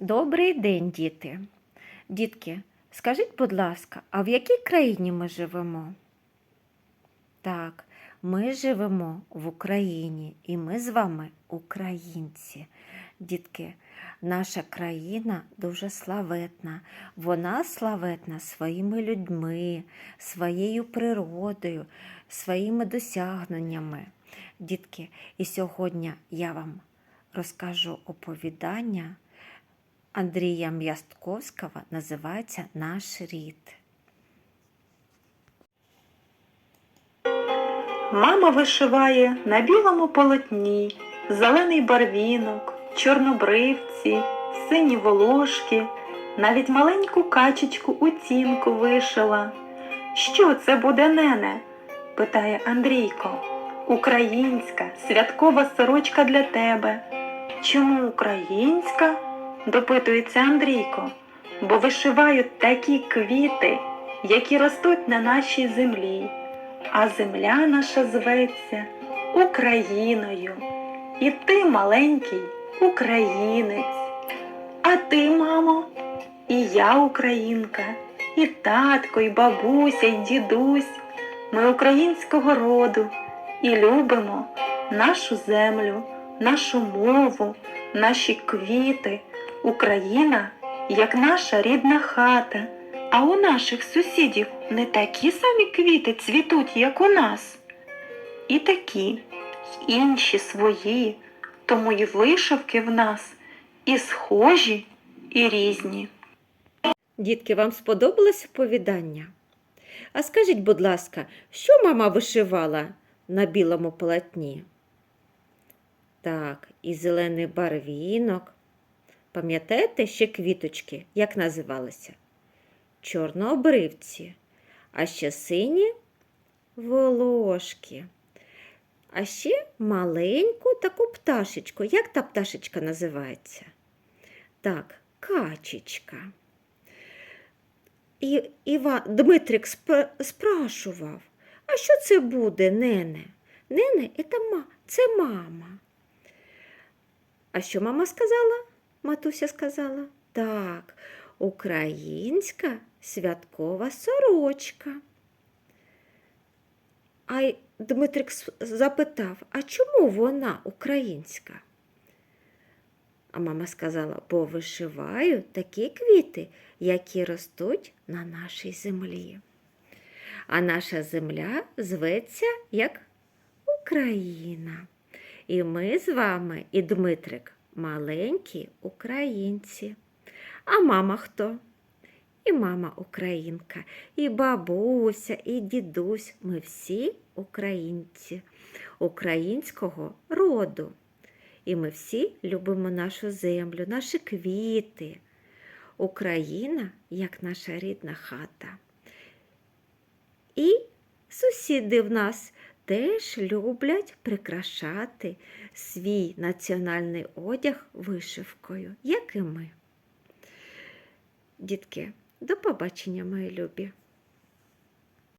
Добрий день, діти. Дітки, скажіть, будь ласка, а в якій країні ми живемо? Так, ми живемо в Україні і ми з вами українці. Дітки, наша країна дуже славетна. Вона славетна своїми людьми, своєю природою, своїми досягненнями. Дітки, і сьогодні я вам розкажу оповідання Андрія М'ястковського, називається Наш рід. Мама вишиває на білому полотні зелений барвінок, чорнобривці, сині волошки, навіть маленьку качечку у цінку вишила. Що це буде, нене? питає Андрійко. Українська святкова сорочка для тебе. Чому українська? Допитується Андрійко, бо вишивають такі квіти, які ростуть на нашій землі а земля наша зветься Україною. І ти, маленький українець. А ти, мамо, і я українка, і татко, і бабуся, і дідусь. Ми українського роду і любимо нашу землю, нашу мову, наші квіти. Україна як наша рідна хата. А у наших сусідів не такі самі квіти цвітуть, як у нас. І такі, й інші свої, тому й вишивки в нас і схожі, і різні. Дітки, вам сподобалось оповідання? А скажіть, будь ласка, що мама вишивала на білому полотні? Так, і зелений барвінок. Пам'ятаєте ще квіточки, як називалися? Чорнообривці, а ще сині волошки. А ще маленьку таку пташечку. Як та пташечка називається? Так, качечка. І Іва, Дмитрик спра- спрашував, а що це буде, нене? Нене це мама. А що мама сказала? Матуся сказала. Так, українська святкова сорочка. А Дмитрик запитав, а чому вона українська? А мама сказала, бо вишиваю такі квіти, які ростуть на нашій землі. А наша земля зветься як Україна. І ми з вами, і Дмитрик, маленькі українці. А мама хто? І мама українка, і бабуся, і дідусь. Ми всі українці українського роду. І ми всі любимо нашу землю, наші квіти. Україна як наша рідна хата. І сусіди в нас теж люблять прикрашати свій національний одяг вишивкою, як і ми. Дітки, до побачення, мої любі!